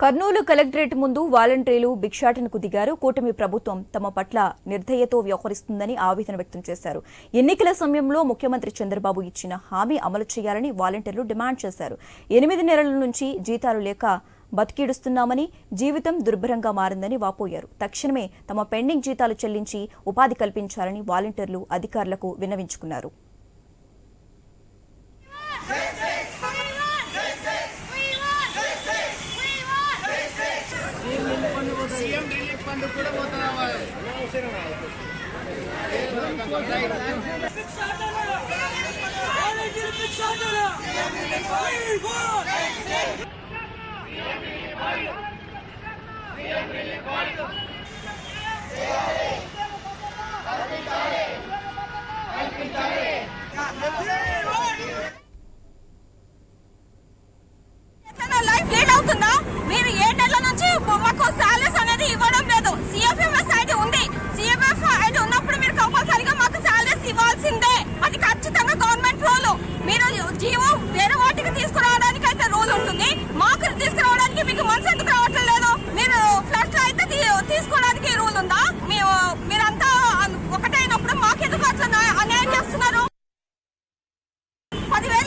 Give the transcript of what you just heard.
Kurnool collectorate ముందు వాలంటీర్లు భిక్షాటనకు దిగారు. కూటమి ప్రభుత్వం తమ పట్ల నిర్దయతో వ్యవహరిస్తుందని ఆవేదన వ్యక్తం చేశారు. ఎన్నికల సమయంలో ముఖ్యమంత్రి చంద్రబాబు ఇచ్చిన హామీ అమలు చేయాలని వాలంటీర్లు డిమాండ్ చేశారు. ఎనిమిది నెలల నుంచి జీతాలు లేక బతికిడుస్తున్నామని జీవితం దుర్భరంగా మారిందని వాపోయారు. తక్షణమే తమ పెండింగ్ జీతాలు చెల్లించి ఉపాధి కల్పించాలని వాలంటీర్లు అధికారులకు విన్నవించుకున్నారు. సీఎం రిలీఫ్ ఫండ్ కూడా పోతున్నావా జీవో వేరే వాటికి తీసుకురావడానికి అయితే రూల్ ఉంటుంది. మాకు తీసుకురావడానికి మీకు మనసు ఎందుకు రావట్లేదు? మీరు ఫ్లాట్ అయితే తీసుకోవడానికి రూల్ ఉందా? మేము మీరంతా ఒకటైనప్పుడు మాకెందుకు అట్లా అన్యాయం చేస్తున్నారు? పదివేలు